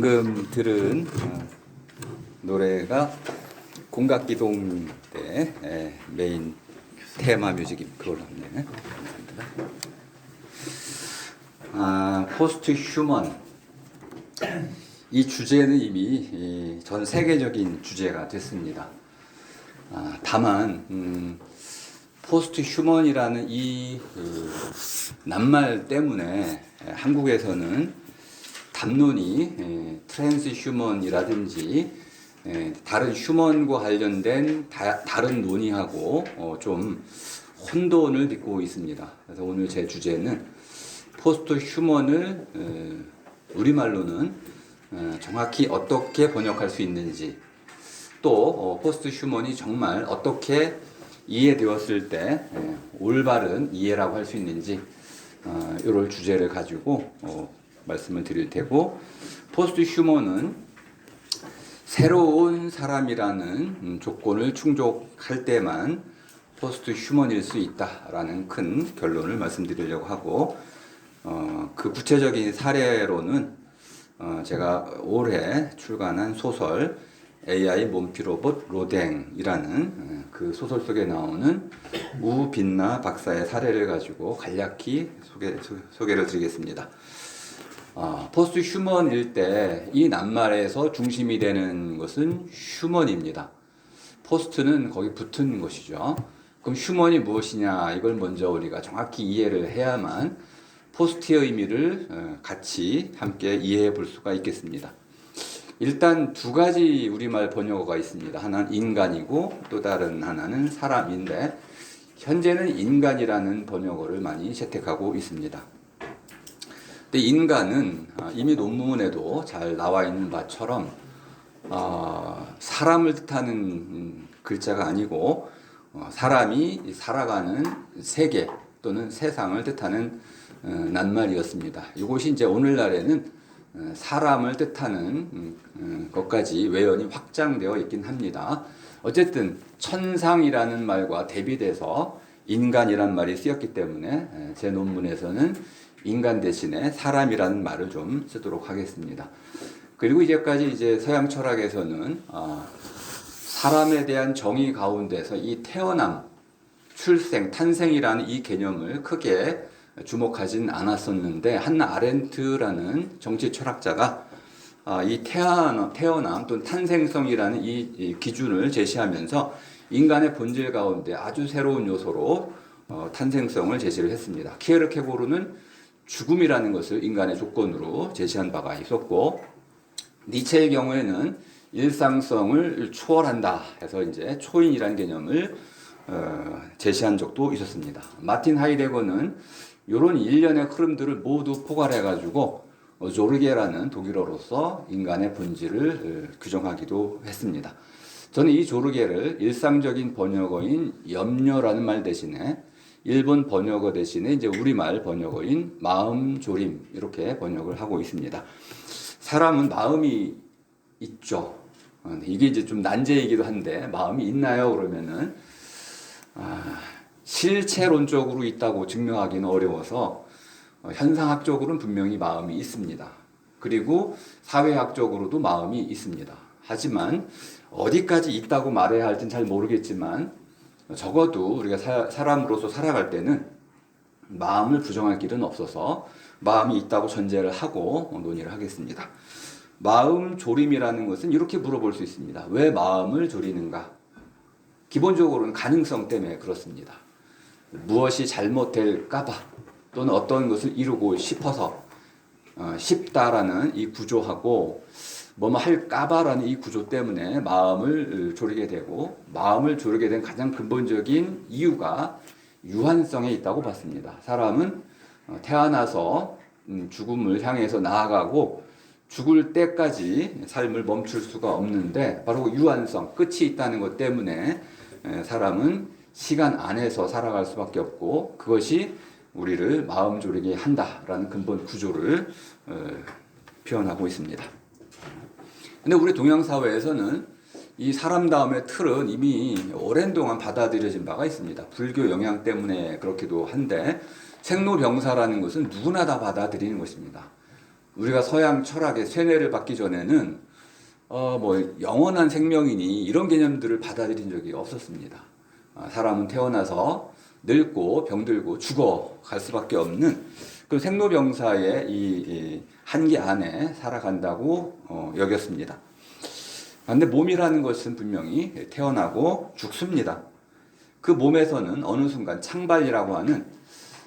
방금 들은 어, 노래가 공각기동 때 예, 메인 테마 뮤직이 그걸로 네 감사합니다. 아, 포스트 휴먼 이 주제는 이미 이전 세계적인 주제가 됐습니다. 아, 다만 음, 포스트 휴먼이라는 이 그, 낱말 때문에 에, 한국에서는 담론이 에, 트랜스 휴먼이라든지 에, 다른 휴먼과 관련된 다, 다른 논의하고 어, 좀 혼돈을 빚고 있습니다. 그래서 오늘 제 주제는 포스트 휴먼을 에, 우리말로는 어, 정확히 어떻게 번역할 수 있는지 또 어, 포스트 휴먼이 정말 어떻게 이해되었을 때 예, 올바른 이해라고 할 수 있는지 어, 이런 주제를 가지고 어, 말씀을 드릴 테고 포스트 휴먼은 새로운 사람이라는 음, 조건을 충족할 때만 포스트 휴먼일 수 있다라는 큰 결론을 말씀드리려고 하고 어, 그 구체적인 사례로는 어, 제가 올해 출간한 소설 AI 몸피 로봇 로댕이라는 어, 그 소설 속에 나오는 우빛나 박사의 사례를 가지고 간략히 소개, 소, 소개를 드리겠습니다. 어, 포스트 휴먼일 때 이 낱말에서 중심이 되는 것은 휴먼입니다. 포스트는 거기 붙은 것이죠. 그럼 휴먼이 무엇이냐 이걸 먼저 우리가 정확히 이해를 해야만 포스트의 의미를 어, 같이 함께 이해해 볼 수가 있겠습니다. 일단 두 가지 우리말 번역어가 있습니다. 하나는 인간이고 또 다른 하나는 사람인데 현재는 인간이라는 번역어를 많이 채택하고 있습니다. 근데 인간은 아, 이미 논문에도 잘 나와 있는 바처럼 어, 사람을 뜻하는 음, 글자가 아니고 어, 사람이 살아가는 세계 또는 세상을 뜻하는 어, 낱말이었습니다. 이것이 이제 오늘날에는 어, 사람을 뜻하는 음, 음, 것까지 외연이 확장되어 있긴 합니다. 어쨌든 천상이라는 말과 대비돼서 인간이란 말이 쓰였기 때문에 에, 제 논문에서는 인간 대신에 사람이라는 말을 좀 쓰도록 하겠습니다. 그리고 이제까지 이제 서양 철학에서는 아, 사람에 대한 정의 가운데서 이 태어남, 출생, 탄생이라는 이 개념을 크게 주목하진 않았었는데 한나 아렌트라는 정치 철학자가 아, 이 태어남, 태어남 또는 탄생성이라는 이, 이 기준을 제시하면서 인간의 본질 가운데 아주 새로운 요소로 어, 탄생성을 제시를 했습니다. 키에르케고르는 죽음이라는 것을 인간의 조건으로 제시한 바가 있었고 니체의 경우에는 일상성을 초월한다 해서 이제 초인이라는 개념을 어, 제시한 적도 있었습니다. 마틴 하이데거는 이런 일련의 흐름들을 모두 포괄해 가지고 어, 조르게라는 독일어로서 인간의 본질을 어, 규정하기도 했습니다. 저는 이 조르게를 일상적인 번역어인 염려라는 말 대신에 일본 번역어 대신에 이제 우리말 번역어인 마음 조림 이렇게 번역을 하고 있습니다. 사람은 마음이 있죠. 어, 이게 이제 좀 난제이기도 한데 마음이 있나요? 그러면은 아, 실체론적으로 있다고 증명하기는 어려워서 어, 현상학적으로는 분명히 마음이 있습니다. 그리고 사회학적으로도 마음이 있습니다. 하지만 어디까지 있다고 말해야 할지는 잘 모르겠지만 적어도 우리가 사, 사람으로서 살아갈 때는 마음을 부정할 길은 없어서 마음이 있다고 전제를 하고 논의를 하겠습니다. 마음 조림이라는 것은 이렇게 물어볼 수 있습니다. 왜 마음을 조리는가? 기본적으로는 가능성 때문에 그렇습니다. 무엇이 잘못될까봐 또는 어떤 것을 이루고 싶어서 어, 싶다라는 이 구조하고 뭐뭐 할까봐라는 이 구조 때문에 마음을 조르게 되고 마음을 조르게 된 가장 근본적인 이유가 유한성에 있다고 봤습니다. 사람은 어, 태어나서 음, 죽음을 향해서 나아가고 죽을 때까지 삶을 멈출 수가 없는데 바로 그 유한성 끝이 있다는 것 때문에 사람은 시간 안에서 살아갈 수밖에 없고 그것이 우리를 마음 졸이게 한다라는 근본 구조를 어, 표현하고 있습니다. 근데 우리 동양 사회에서는 이 사람다움의 틀은 이미 오랜 동안 받아들여진 바가 있습니다. 불교 영향 때문에 그렇기도 한데 생로병사라는 것은 누구나 다 받아들이는 것입니다. 우리가 서양 철학의 세뇌를 받기 전에는 어, 뭐 영원한 생명이니 이런 개념들을 받아들인 적이 없었습니다. 아, 사람은 태어나서 늙고 병들고 죽어 갈 수밖에 없는 그 생로병사의 이, 이 한계 안에 살아간다고 어, 여겼습니다. 그런데 몸이라는 것은 분명히 태어나고 죽습니다. 그 몸에서는 어느 순간 창발이라고 하는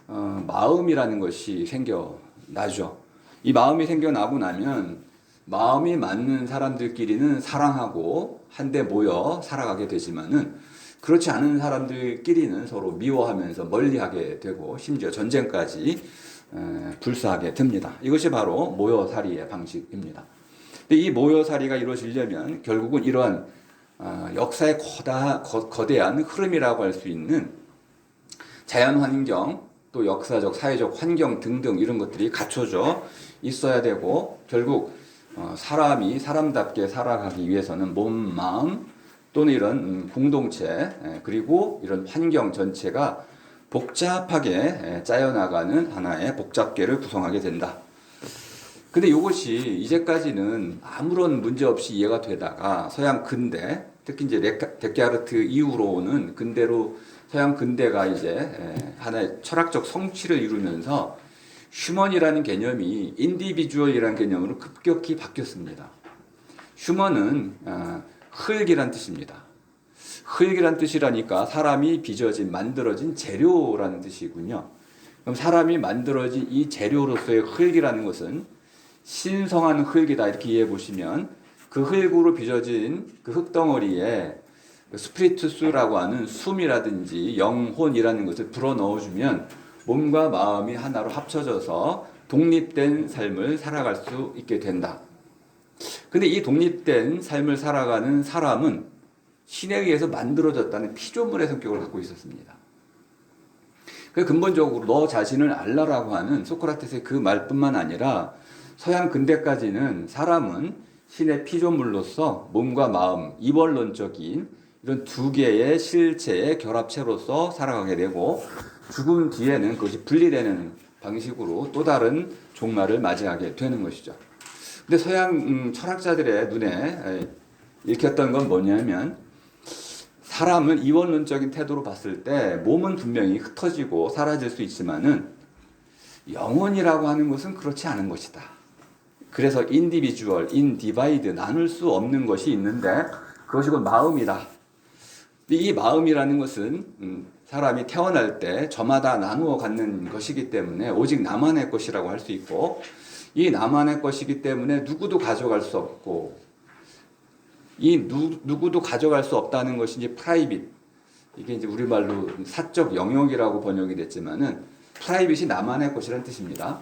어, 마음이라는 것이 생겨나죠. 이 마음이 생겨나고 나면 마음이 맞는 사람들끼리는 사랑하고 한데 모여 살아가게 되지만은 그렇지 않은 사람들끼리는 서로 미워하면서 멀리하게 되고 심지어 전쟁까지 에, 불사하게 됩니다. 이것이 바로 모여살이의 방식입니다. 이 모여살이가 이루어지려면 결국은 이러한 어, 역사의 거다, 거, 거대한 흐름이라고 할 수 있는 자연 환경 또 역사적 사회적 환경 등등 이런 것들이 갖춰져 있어야 되고 결국 어, 사람이 사람답게 살아가기 위해서는 몸, 마음 또는 이런 음, 공동체 에, 그리고 이런 환경 전체가 복잡하게 에, 짜여나가는 하나의 복잡계를 구성하게 된다. 근데 이것이 이제까지는 아무런 문제 없이 이해가 되다가 서양 근대, 특히 이제 데카르트 이후로는 근대로 서양 근대가 이제 에, 하나의 철학적 성취를 이루면서 휴먼이라는 개념이 인디비주얼이라는 개념으로 급격히 바뀌었습니다. 휴먼은 아, 흙이란 뜻입니다. 흙이란 뜻이라니까 사람이 빚어진 만들어진 재료라는 뜻이군요. 그럼 사람이 만들어진 이 재료로서의 흙이라는 것은 신성한 흙이다 이렇게 이해해 보시면 그 흙으로 빚어진 그 흙덩어리에 그 스피리투스라고 하는 숨이라든지 영혼이라는 것을 불어 넣어주면 몸과 마음이 하나로 합쳐져서 독립된 삶을 살아갈 수 있게 된다. 근데 이 독립된 삶을 살아가는 사람은 신에 의해서 만들어졌다는 피조물의 성격을 갖고 있었습니다. 그 근본적으로 너 자신을 알라라고 하는 소크라테스의 그 말뿐만 아니라 서양 근대까지는 사람은 신의 피조물로서 몸과 마음, 이원론적인 이런 두 개의 실체의 결합체로서 살아가게 되고 죽음 뒤에는 그것이 분리되는 방식으로 또 다른 종말을 맞이하게 되는 것이죠. 근데 서양 음, 철학자들의 눈에 에, 읽혔던 건 뭐냐면 사람은 이원론적인 태도로 봤을 때 몸은 분명히 흩어지고 사라질 수 있지만은 영혼이라고 하는 것은 그렇지 않은 것이다. 그래서 인디비주얼, 인디바이드 나눌 수 없는 것이 있는데 그것이 곧 마음이다. 이 마음이라는 것은 음, 사람이 태어날 때 저마다 나누어 갖는 것이기 때문에 오직 나만의 것이라고 할 수 있고 이 나만의 것이기 때문에 누구도 가져갈 수 없고 이 누, 누구도 가져갈 수 없다는 것이 이제 프라이빗 이게 이제 우리말로 사적 영역이라고 번역이 됐지만은 프라이빗이 나만의 것이라는 뜻입니다.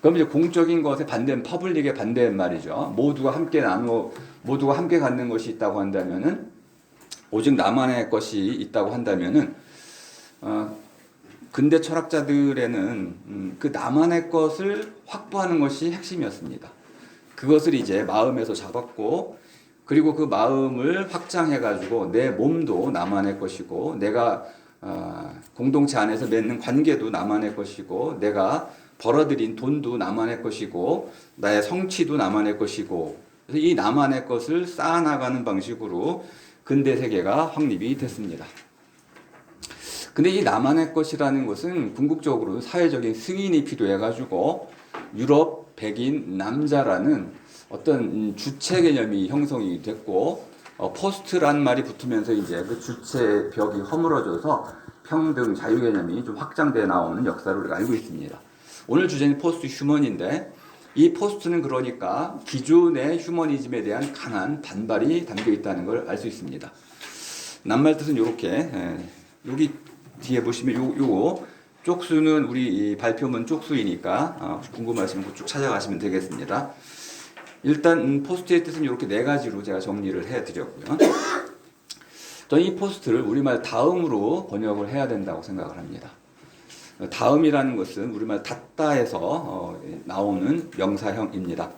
그럼 이제 공적인 것에 반대는 퍼블릭의 반대는 말이죠. 모두가 함께 나누어 모두가 함께 갖는 것이 있다고 한다면은 오직 나만의 것이 있다고 한다면은 어, 근대 철학자들에는 음, 그 나만의 것을 확보하는 것이 핵심이었습니다. 그것을 이제 마음에서 잡았고 그리고 그 마음을 확장해 가지고 내 몸도 나만의 것이고 내가 어, 공동체 안에서 맺는 관계도 나만의 것이고 내가 벌어들인 돈도 나만의 것이고 나의 성취도 나만의 것이고 이 나만의 것을 쌓아나가는 방식으로 근대 세계가 확립이 됐습니다. 근데 이 나만의 것이라는 것은 궁극적으로 사회적인 승인이 필요해가지고 유럽 백인 남자라는 어떤 주체 개념이 형성이 됐고 어, 포스트란 말이 붙으면서 이제 그 주체 벽이 허물어져서 평등 자유 개념이 좀 확장돼 나오는 역사를 우리가 알고 있습니다. 오늘 주제는 포스트 휴먼인데 이 포스트는 그러니까 기존의 휴머니즘에 대한 강한 반발이 담겨 있다는 걸 알 수 있습니다. 낱말 뜻은 이렇게 여기 뒤에 보시면 요, 요거 쪽수는 우리 이 발표문 쪽수이니까 어, 궁금하시면 쭉 찾아가시면 되겠습니다. 일단 음, 포스트의 뜻은 이렇게 네 가지로 제가 정리를 해드렸고요. 저는 이 포스트를 우리말 다음으로 번역을 해야 된다고 생각을 합니다. 다음이라는 것은 우리말 닫다에서 어, 나오는 명사형입니다.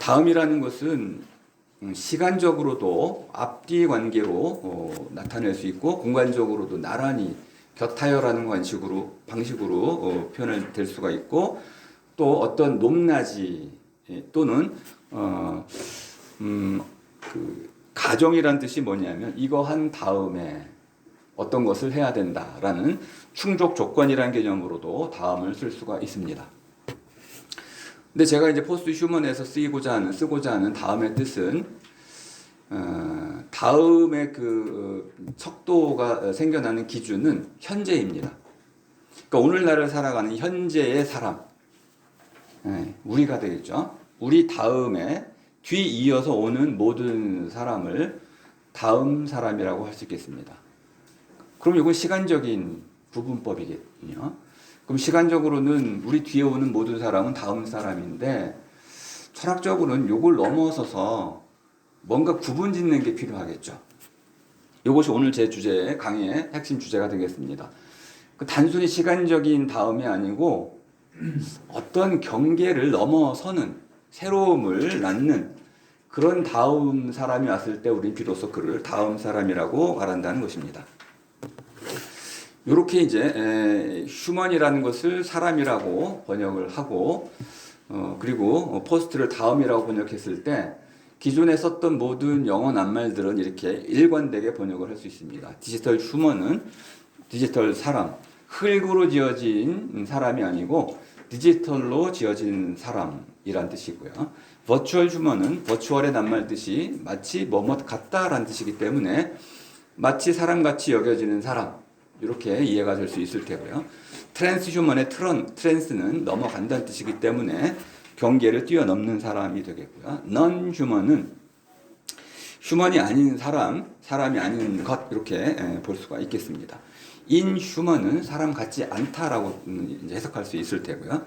다음이라는 것은 음, 시간적으로도 앞뒤 관계로 어, 나타낼 수 있고 공간적으로도 나란히 곁하여라는 방식으로 방식으로 어, 표현될 수가 있고 또 어떤 높낮이 예, 또는 어, 음, 그 가정이란 뜻이 뭐냐면 이거 한 다음에 어떤 것을 해야 된다라는 충족 조건이라는 개념으로도 다음을 쓸 수가 있습니다. 근데 제가 이제 포스트 휴먼에서 쓰이고자 하는 쓰고자 하는 다음의 뜻은 어, 다음의 그 어, 척도가 생겨나는 기준은 현재입니다. 그러니까 오늘날을 살아가는 현재의 사람, 예, 우리가 되겠죠. 우리 다음에 뒤 이어서 오는 모든 사람을 다음 사람이라고 할 수 있겠습니다. 그럼 이건 시간적인 구분법이겠군요. 그럼 시간적으로는 우리 뒤에 오는 모든 사람은 다음 사람인데 철학적으로는 요걸 넘어서서 뭔가 구분 짓는 게 필요하겠죠. 이것이 오늘 제 주제의 강의의 핵심 주제가 되겠습니다. 그 단순히 시간적인 다음이 아니고 어떤 경계를 넘어서는 새로움을 낳는 그런 다음 사람이 왔을 때 우리 비로소 그를 다음 사람이라고 말한다는 것입니다. 이렇게 이제 에, 휴먼이라는 것을 사람이라고 번역을 하고 어, 그리고 포스트를 다음이라고 번역했을 때 기존에 썼던 모든 영어 낱말들은 이렇게 일관되게 번역을 할 수 있습니다. 디지털 휴먼은 디지털 사람, 흙으로 지어진 사람이 아니고 디지털로 지어진 사람 이란 뜻이고요. 버추얼 휴먼은 버추얼의 낱말 뜻이 마치 뭐뭐 같다라는 뜻이기 때문에 마치 사람같이 여겨지는 사람 이렇게 이해가 될 수 있을 테고요. 트랜스 휴먼의 트런 트랜스는 넘어간다는 뜻이기 때문에 경계를 뛰어넘는 사람이 되겠고요. 넌 휴먼은 휴먼이 아닌 사람, 사람이 아닌 것 이렇게 볼 수가 있겠습니다. 인 휴먼은 사람 같지 않다라고 음, 해석할 수 있을 테고요.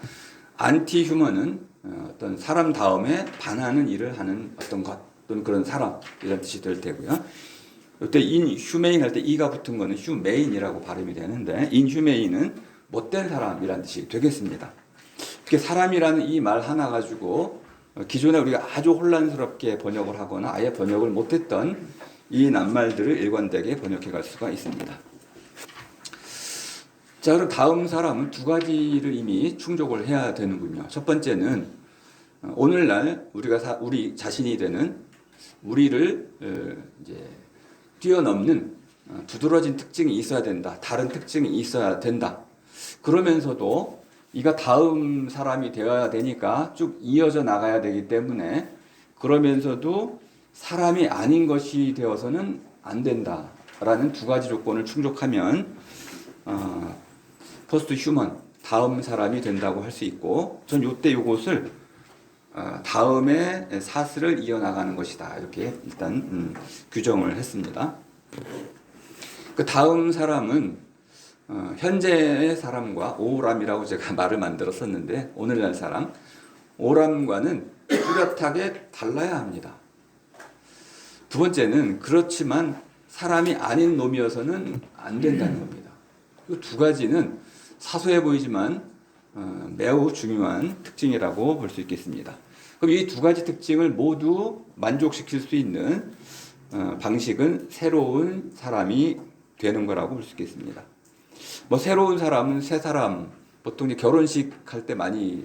안티 휴먼은 어, 어떤 사람 다음에 반하는 일을 하는 어떤 것 또는 그런 사람 이런 뜻이 될 테고요. 이때 인 휴메인 할 때 이가 붙은 거는 휴메인이라고 발음이 되는데 인 휴메인은 못된 사람이란 뜻이 되겠습니다. 특히 사람이라는 이 말 하나 가지고 기존에 우리가 아주 혼란스럽게 번역을 하거나 아예 번역을 못했던 이 낱말들을 일관되게 번역해 갈 수가 있습니다. 자, 그럼 다음 사람은 두 가지를 이미 충족을 해야 되는군요. 첫 번째는 어, 오늘날 우리가 사, 우리 자신이 되는 우리를 어, 이제 뛰어넘는 어, 두드러진 특징이 있어야 된다. 다른 특징이 있어야 된다. 그러면서도 이가 다음 사람이 되어야 되니까 쭉 이어져 나가야 되기 때문에 그러면서도 사람이 아닌 것이 되어서는 안 된다라는 두 가지 조건을 충족하면 어, 포스트 휴먼 다음 사람이 된다고 할 수 있고 전 요때 요것을 어, 다음에 사슬을 이어나가는 것이다 이렇게 일단 음, 규정을 했습니다. 그 다음 사람은 어, 현재의 사람과 오람이라고 제가 말을 만들었었는데 오늘날 사람 오람과는 뚜렷하게 달라야 합니다. 두 번째는 그렇지만 사람이 아닌 놈이어서는 안 된다는 겁니다. 이 두 가지는 사소해 보이지만 어, 매우 중요한 특징이라고 볼 수 있겠습니다. 그럼 이 두 가지 특징을 모두 만족시킬 수 있는 어, 방식은 새로운 사람이 되는 거라고 볼 수 있겠습니다. 뭐 새로운 사람은 새 사람 보통 이제 결혼식 할 때 많이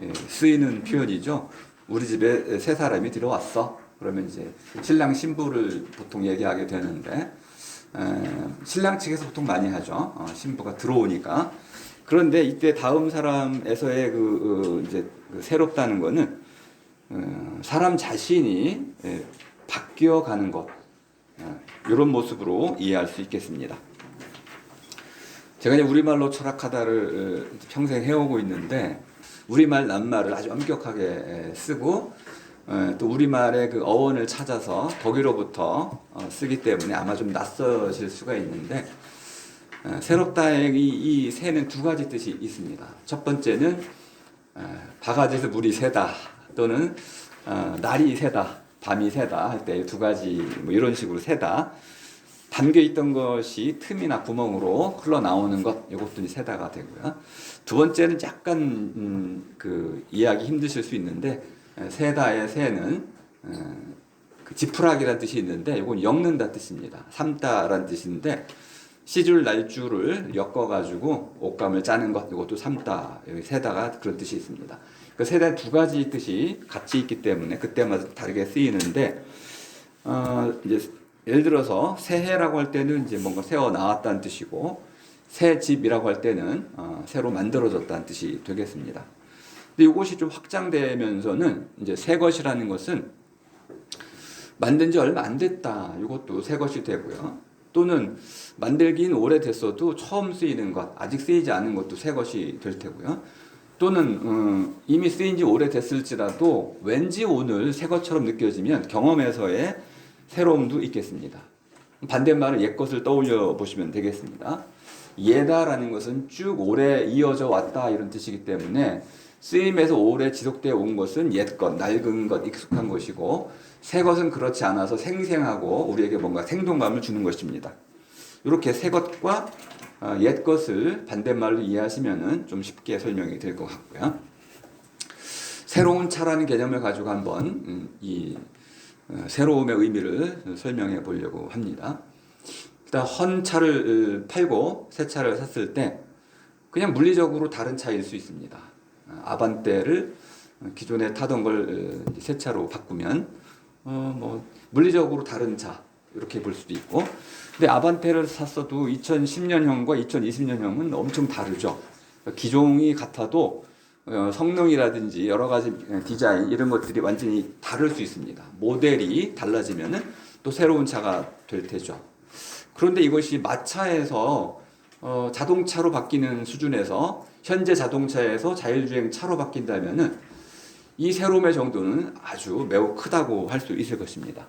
예, 쓰이는 표현이죠. 우리 집에 새 사람이 들어왔어. 그러면 이제 신랑 신부를 보통 얘기하게 되는데 신랑 측에서 보통 많이 하죠. 어, 신부가 들어오니까. 그런데 이때 다음 사람에서의 그 어, 이제 그 새롭다는 거는 어, 사람 자신이 예, 바뀌어 가는 것 이런 모습으로 이해할 수 있겠습니다. 제가 이제 우리말로 철학하다를 평생 해오고 있는데 우리말 낱말을 아주 엄격하게 쓰고 또 우리말의 그 어원을 찾아서 독일어부터 어, 쓰기 때문에 아마 좀 낯서실 수가 있는데 새롭다의 이, 이 새는 두 가지 뜻이 있습니다. 첫 번째는 바가지에서 물이 새다 또는 어, 날이 새다 밤이 새다 할 때 두 가지 뭐 이런 식으로 새다 담겨 있던 것이 틈이나 구멍으로 흘러나오는 것 이것도 세다가 되고요. 두 번째는 약간 음, 그 이해하기 힘드실 수 있는데 세다의 세는 어, 그 지푸라기라는 뜻이 있는데 이건 엮는다 뜻입니다. 삼다라는 뜻인데 시줄 날줄을 엮어가지고 옷감을 짜는 것 이것도 삼다 여기 세다가 그런 뜻이 있습니다. 그 세다 두 가지 뜻이 같이 있기 때문에 그때마다 다르게 쓰이는데 어, 이제 예를 들어서 새해라고 할 때는 이제 뭔가 새어 나왔다는 뜻이고 새 집이라고 할 때는 어, 새로 만들어졌다는 뜻이 되겠습니다. 근데 이것이 좀 확장되면서는 이제 새 것이라는 것은 만든 지 얼마 안 됐다. 이것도 새 것이 되고요. 또는 만들긴 오래됐어도 처음 쓰이는 것, 아직 쓰이지 않은 것도 새 것이 될 테고요. 또는 음, 이미 쓰인 지 오래됐을지라도 왠지 오늘 새 것처럼 느껴지면 경험에서의 새로움도 있겠습니다. 반대말은 옛 것을 떠올려 보시면 되겠습니다. 예다라는 것은 쭉 오래 이어져 왔다 이런 뜻이기 때문에 쓰임에서 오래 지속되어 온 것은 옛 것, 낡은 것, 익숙한 것이고 새 것은 그렇지 않아서 생생하고 우리에게 뭔가 생동감을 주는 것입니다. 이렇게 새 것과 어, 옛 것을 반대말로 이해하시면은 좀 쉽게 설명이 될 것 같고요. 새로운 차라는 개념을 가지고 한번 음, 이 어, 새로움의 의미를 설명해 보려고 합니다. 일단 헌 차를 어, 팔고 새 차를 샀을 때 그냥 물리적으로 다른 차일 수 있습니다. 어, 아반떼를 기존에 타던 걸 어, 새 차로 바꾸면 어, 뭐 물리적으로 다른 차 이렇게 볼 수도 있고 근데 아반떼를 샀어도 2010년형과 2020년형은 엄청 다르죠. 기종이 같아도 어, 성능이라든지 여러 가지 디자인 이런 것들이 완전히 다를 수 있습니다. 모델이 달라지면은 또 새로운 차가 될 테죠. 그런데 이것이 마차에서 어, 자동차로 바뀌는 수준에서 현재 자동차에서 자율주행 차로 바뀐다면은 이 새로움의 정도는 아주 매우 크다고 할 수 있을 것입니다.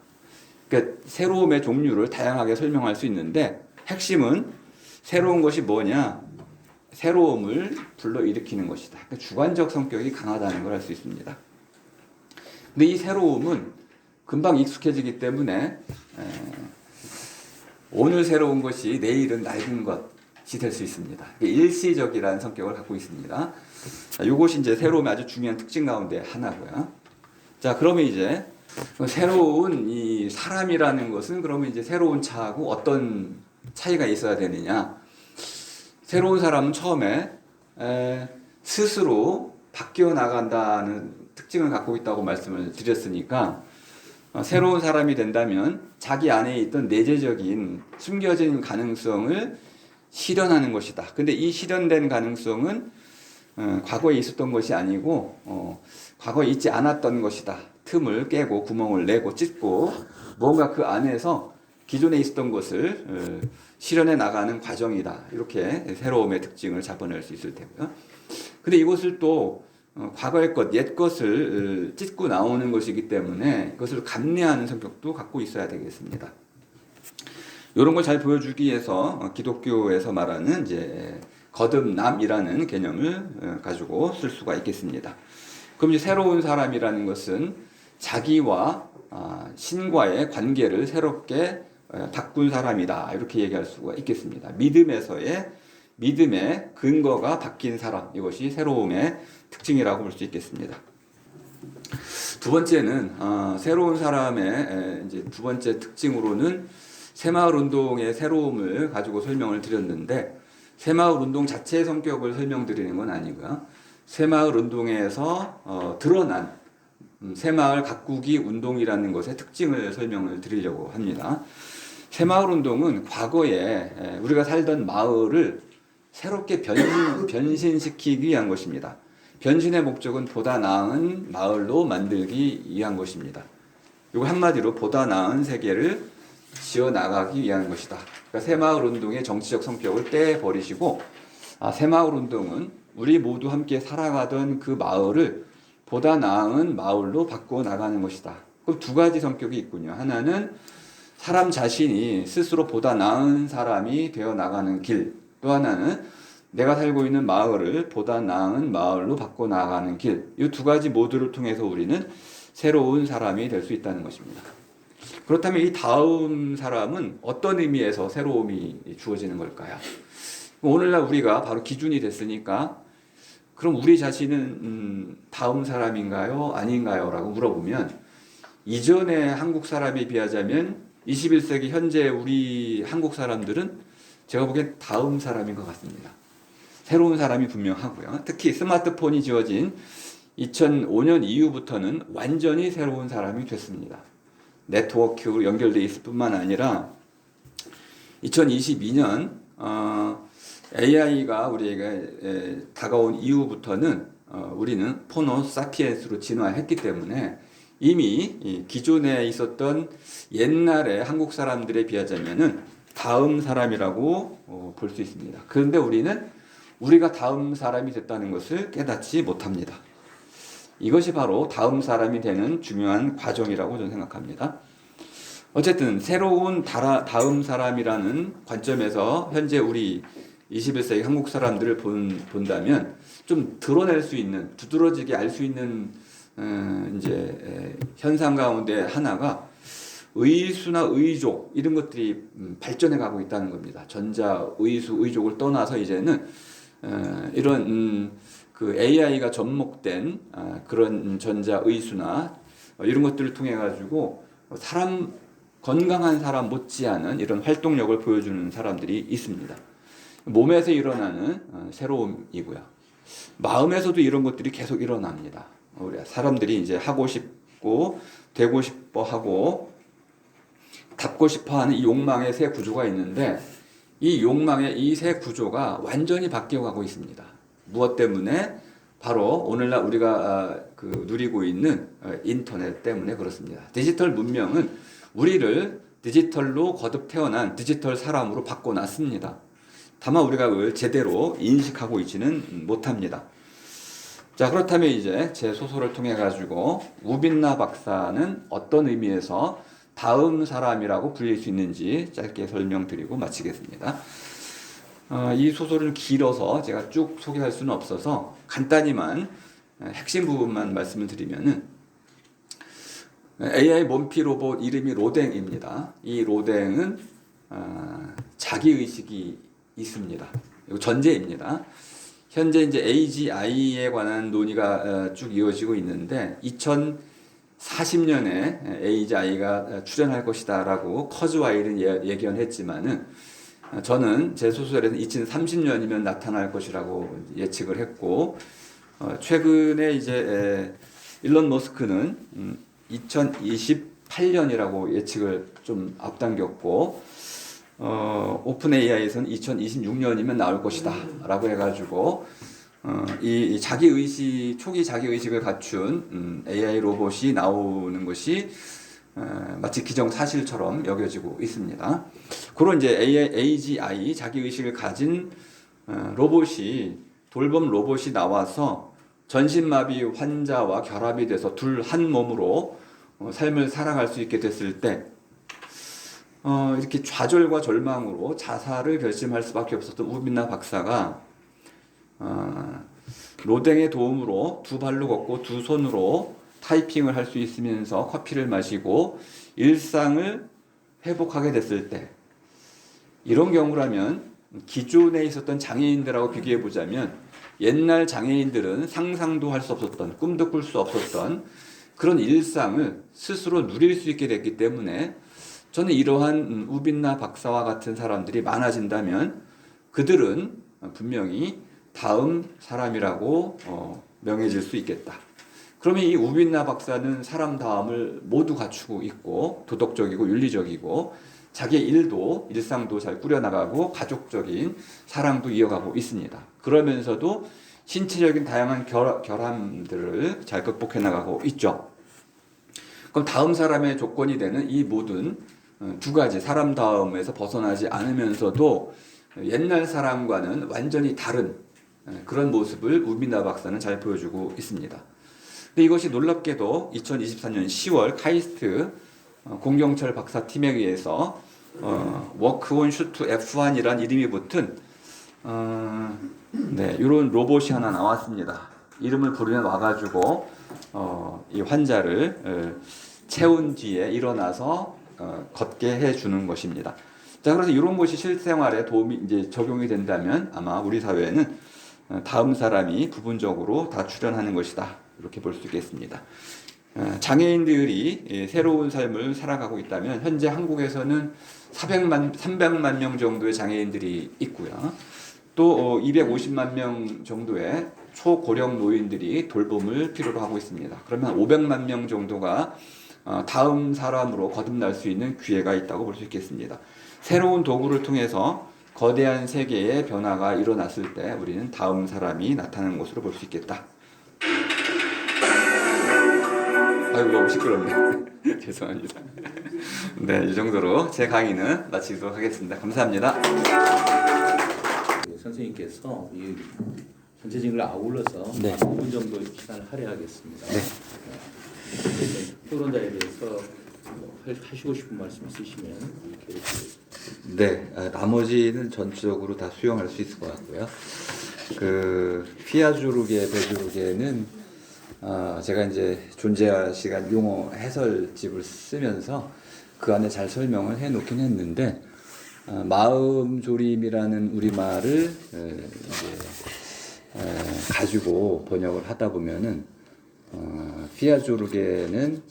그러니까 새로움의 종류를 다양하게 설명할 수 있는데 핵심은 새로운 것이 뭐냐? 새로움을 불러일으키는 것이다. 그러니까 주관적 성격이 강하다는 걸 알 수 있습니다. 근데 이 새로움은 금방 익숙해지기 때문에 에, 오늘 새로운 것이 내일은 낡은 것 이될수 있습니다. 일시적이라는 성격을 갖고 있습니다. 이것이 이제 새로움의 아주 중요한 특징 가운데 하나고요. 자, 그러면 이제 새로운 이 사람이라는 것은 그러면 이제 새로운 차하고 어떤 차이가 있어야 되느냐? 새로운 사람은 처음에 에, 스스로 바뀌어 나간다는 특징을 갖고 있다고 말씀을 드렸으니까 어, 새로운 사람이 된다면 자기 안에 있던 내재적인 숨겨진 가능성을 실현하는 것이다. 근데 이 실현된 가능성은 어, 과거에 있었던 것이 아니고 어, 과거에 있지 않았던 것이다. 틈을 깨고 구멍을 내고 찢고 뭔가 그 안에서 기존에 있었던 것을 어, 실현해 나가는 과정이다. 이렇게 새로움의 특징을 잡아낼 수 있을 테고요. 근데 이것을 또 어, 과거의 것, 옛 것을 어, 찢고 나오는 것이기 때문에 그것을 감내하는 성격도 갖고 있어야 되겠습니다. 이런 걸 잘 보여주기 위해서 어, 기독교에서 말하는 이제 거듭남이라는 개념을 어, 가지고 쓸 수가 있겠습니다. 그럼 이제 새로운 사람이라는 것은 자기와 아, 신과의 관계를 새롭게 어, 바꾼 사람이다 이렇게 얘기할 수가 있겠습니다. 믿음에서의 믿음의 근거가 바뀐 사람 이것이 새로움의 특징이라고 볼 수 있겠습니다. 두 번째는 어, 새로운 사람의 에, 이제 두 번째 특징으로는 새마을 운동의 새로움을 가지고 설명을 드렸는데 새마을 운동 자체의 성격을 설명드리는 건 아니고요. 새마을 운동에서 어, 드러난 음, 새마을 가꾸기 운동이라는 것의 특징을 설명을 드리려고 합니다. 새마을 운동은 과거에 에, 우리가 살던 마을을 새롭게 변신, 변신시키기 위한 것입니다. 변신의 목적은 보다 나은 마을로 만들기 위한 것입니다. 이거 한마디로 보다 나은 세계를 지어 나가기 위한 것이다. 그러니까 새마을 운동의 정치적 성격을 떼 버리시고 아, 새마을 운동은 우리 모두 함께 살아가던 그 마을을 보다 나은 마을로 바꾸어 나가는 것이다. 그럼 두 가지 성격이 있군요. 하나는 사람 자신이 스스로 보다 나은 사람이 되어 나가는 길. 또 하나는 내가 살고 있는 마을을 보다 나은 마을로 바꿔 나가는 길. 이 두 가지 모두를 통해서 우리는 새로운 사람이 될 수 있다는 것입니다. 그렇다면 이 다음 사람은 어떤 의미에서 새로움이 주어지는 걸까요? 오늘날 우리가 바로 기준이 됐으니까 그럼 우리 자신은 음, 다음 사람인가요? 아닌가요? 라고 물어보면 이전의 한국 사람에 비하자면 21세기 현재 우리 한국 사람들은 제가 보기엔 다음 사람인 것 같습니다. 새로운 사람이 분명하고요. 특히 스마트폰이 지어진 2005년 이후부터는 완전히 새로운 사람이 됐습니다. 네트워크로 연결돼 있을 뿐만 아니라 2022년 어, AI가 우리에게 에, 다가온 이후부터는 어, 우리는 포노 사피엔스로 진화했기 때문에 이미 이 기존에 있었던 옛날의 한국 사람들에 비하자면은 다음 사람이라고 어, 볼수 있습니다. 그런데 우리는 우리가 다음 사람이 됐다는 것을 깨닫지 못합니다. 이것이 바로 다음 사람이 되는 중요한 과정이라고 저는 생각합니다. 어쨌든 새로운 다음 사람이라는 관점에서 현재 우리 21세기 한국 사람들을 본, 본다면 좀 드러낼 수 있는 두드러지게 알 수 있는 어, 이제 에, 현상 가운데 하나가 의수나 의족 이런 것들이 음, 발전해 가고 있다는 겁니다. 전자 의수 의족을 떠나서 이제는 어, 이런 음, 그 AI가 접목된 아, 그런 전자 의수나 어, 이런 것들을 통해 가지고 사람 건강한 사람 못지않은 이런 활동력을 보여주는 사람들이 있습니다. 몸에서 일어나는 어, 새로움이고요. 마음에서도 이런 것들이 계속 일어납니다. 우리 사람들이 이제 하고 싶고 되고 싶어 하고 닿고 싶어 하는 이 욕망의 새 구조가 있는데 이 욕망의 이 새 구조가 완전히 바뀌어 가고 있습니다. 무엇 때문에? 바로 오늘날 우리가 아, 그 누리고 있는 어, 인터넷 때문에 그렇습니다. 디지털 문명은 우리를 디지털로 거듭 태어난 디지털 사람으로 바꿔놨습니다. 다만 우리가 그걸 제대로 인식하고 있지는 못합니다. 자, 그렇다면 이제 제 소설을 통해 가지고 우빈나 박사는 어떤 의미에서 다음 사람이라고 불릴 수 있는지 짧게 설명드리고 마치겠습니다. 어, 이 소설을 길어서 제가 쭉 소개할 수는 없어서 간단히만 핵심 부분만 말씀을 드리면은 AI 몸피 로봇 이름이 로댕입니다. 이 로댕은 어, 자기 의식이 있습니다. 전제입니다. 현재 이제 AGI에 관한 논의가 어, 쭉 이어지고 있는데 2040년에 AGI가 출연할 것이다라고 커즈와일은 예, 예견했지만은 어, 저는 제 소설에는 2030년이면 나타날 것이라고 예측을 했고 어, 최근에 이제 일론 머스크는 음, 2028년이라고 예측을 좀 앞당겼고 어, 오픈 AI에서는 2026년이면 나올 것이다라고 해가지고 어, 이, 이 자기 의식 초기 자기 의식을 갖춘 음, AI 로봇이 나오는 것이 어, 마치 기정사실처럼 여겨지고 있습니다. 그런 이제 AGI 자기 의식을 가진 어, 로봇이 돌봄 로봇이 나와서 전신마비 환자와 결합이 돼서 둘 한 몸으로 어, 삶을 살아갈 수 있게 됐을 때 어, 이렇게 좌절과 절망으로 자살을 결심할 수밖에 없었던 우빈나 박사가 어, 로댕의 도움으로 두 발로 걷고 두 손으로 타이핑을 할 수 있으면서 커피를 마시고 일상을 회복하게 됐을 때 이런 경우라면 기존에 있었던 장애인들하고 비교해 보자면 옛날 장애인들은 상상도 할 수 없었던 꿈도 꿀 수 없었던 그런 일상을 스스로 누릴 수 있게 됐기 때문에 저는 이러한 음, 우빈나 박사와 같은 사람들이 많아진다면 그들은 분명히 다음 사람이라고 어, 명해질 수 있겠다. 그러면 이 우빈나 박사는 사람 다음을 모두 갖추고 있고 도덕적이고 윤리적이고 자기의 일도 일상도 잘 꾸려나가고 가족적인 사랑도 이어가고 있습니다. 그러면서도 신체적인 다양한 결, 결함들을 잘 극복해 나가고 있죠. 그럼 다음 사람의 조건이 되는 이 모든 어, 두 가지 사람 다음에서 벗어나지 않으면서도 옛날 사람과는 완전히 다른 어, 그런 모습을 우빈나 박사는 잘 보여주고 있습니다. 근데 이것이 놀랍게도 2024년 10월 카이스트 어, 공경철 박사 팀에 의해서 어, 워크온 슈트 F1이란 이름이 붙은 어, 네, 이런 로봇이 하나 나왔습니다. 이름을 부르면 와가지고 어, 이 환자를 어, 채운 뒤에 일어나서 어, 걷게 해주는 것입니다. 자, 그래서 이런 것이 실생활에 도움이 이제 적용이 된다면 아마 우리 사회에는 어, 다음 사람이 부분적으로 다 출연하는 것이다. 이렇게 볼 수 있겠습니다. 어, 장애인들이 예, 새로운 삶을 살아가고 있다면 현재 한국에서는 400만 300만 명 정도의 장애인들이 있고요. 또 어, 250만 명 정도의 초고령 노인들이 돌봄을 필요로 하고 있습니다. 그러면 500만 명 정도가 어, 다음 사람으로 거듭날 수 있는 기회가 있다고 볼 수 있겠습니다. 새로운 도구를 통해서 거대한 세계의 변화가 일어났을 때 우리는 다음 사람이 나타나는 것으로 볼 수 있겠다. 아이고 시끄럽네. 죄송합니다. 네, 이 정도로 제 강의는 마치도록 하겠습니다. 감사합니다. 그 선생님께서 이 전체적인 걸 아울러서 네. 한 5분 정도 시간을 할애하겠습니다. 네. 네. 토론자에 대해서 뭐 하- 하시고 싶은 말씀 있으시면 이렇게 네, 아, 나머지는 전적으로 다 수용할 수 있을 것 같고요. 그 피아주르게, 베주르게는 아, 제가 이제 존재할 시간 용어 해설집을 쓰면서 그 안에 잘 설명을 해 놓긴 했는데 아, 마음 조림이라는 우리 말을 이제 에, 가지고 번역을 하다 보면은 어, 피아조르게는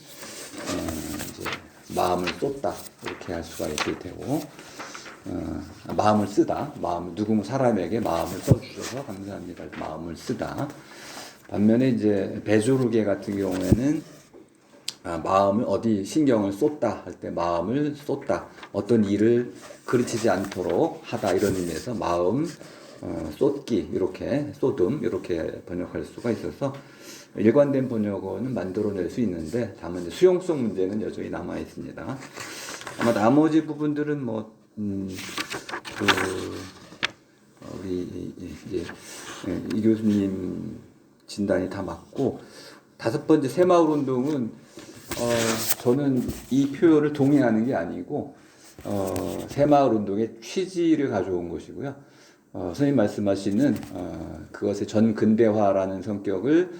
어, 마음을 쏟다. 이렇게 할 수가 있을 테고 어, 마음을 쓰다. 마음 누구 사람에게 마음을 써주셔서 감사합니다. 마음을 쓰다 반면에 이제 베조르게 같은 경우에는 아, 마음을 어디 신경을 쏟다 할 때 마음을 쏟다 어떤 일을 그르치지 않도록 하다 이런 의미에서 마음 어, 쏟기 이렇게 쏟음 이렇게 번역할 수가 있어서 일관된 번역어는 만들어낼 수 있는데 다만 수용성 문제는 여전히 남아 있습니다. 아마 나머지 부분들은 뭐 음, 그 어, 우리 이제 예, 이 교수님 진단이 다 맞고 다섯 번째 새마을 운동은 어, 저는 이 표현을 동의하는 게 아니고 어, 새마을 운동의 취지를 가져온 것이고요. 어, 선생님 말씀하시는 어, 그것의 전 근대화라는 성격을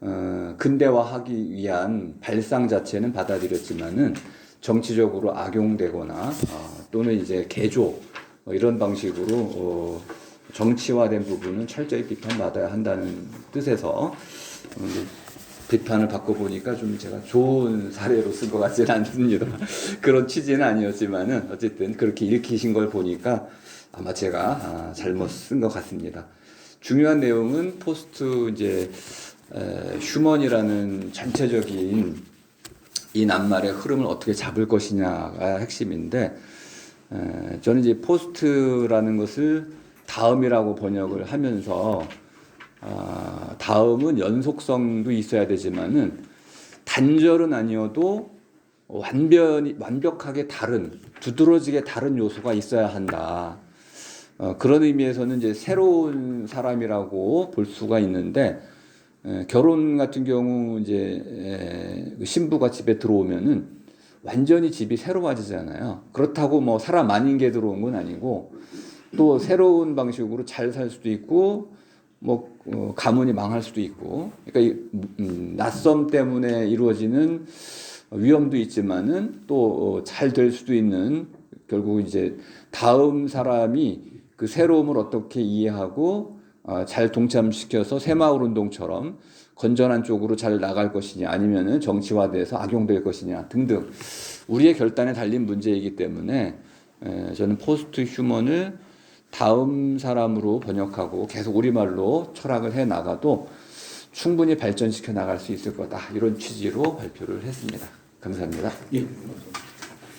어, 근대화하기 위한 발상 자체는 받아들였지만은 정치적으로 악용되거나 어, 또는 이제 개조 어, 이런 방식으로 어, 정치화된 부분은 철저히 비판받아야 한다는 뜻에서 어, 이제 비판을 받고 보니까 좀 제가 좋은 사례로 쓴 것 같지는 않습니다. 그런 취지는 아니었지만은 어쨌든 그렇게 읽히신 걸 보니까 아마 제가 아, 잘못 쓴 것 같습니다. 중요한 내용은 포스트 이제 에, 휴먼이라는 전체적인 이 낱말의 흐름을 어떻게 잡을 것이냐가 핵심인데 에, 저는 이제 포스트라는 것을 다음이라고 번역을 하면서 아, 다음은 연속성도 있어야 되지만은 단절은 아니어도 완전히 완벽하게 다른 두드러지게 다른 요소가 있어야 한다. 어, 그런 의미에서는 이제 새로운 사람이라고 볼 수가 있는데 에, 결혼 같은 경우 이제 에, 그 신부가 집에 들어오면은 완전히 집이 새로워지잖아요. 그렇다고 뭐 사람 아닌 게 들어온 건 아니고 또 새로운 방식으로 잘 살 수도 있고 뭐 어, 가문이 망할 수도 있고. 그러니까 이, 음, 낯섦 때문에 이루어지는 위험도 있지만은 또 잘 될 수도 있는 결국 이제 다음 사람이 그 새로움을 어떻게 이해하고 어, 잘 동참시켜서 새마을 운동처럼 건전한 쪽으로 잘 나갈 것이냐 아니면은 정치화돼서 악용될 것이냐 등등 우리의 결단에 달린 문제이기 때문에 에, 저는 포스트 휴먼을 다음 사람으로 번역하고 계속 우리말로 철학을 해 나가도 충분히 발전시켜 나갈 수 있을 거다 이런 취지로 발표를 했습니다. 감사합니다. 예.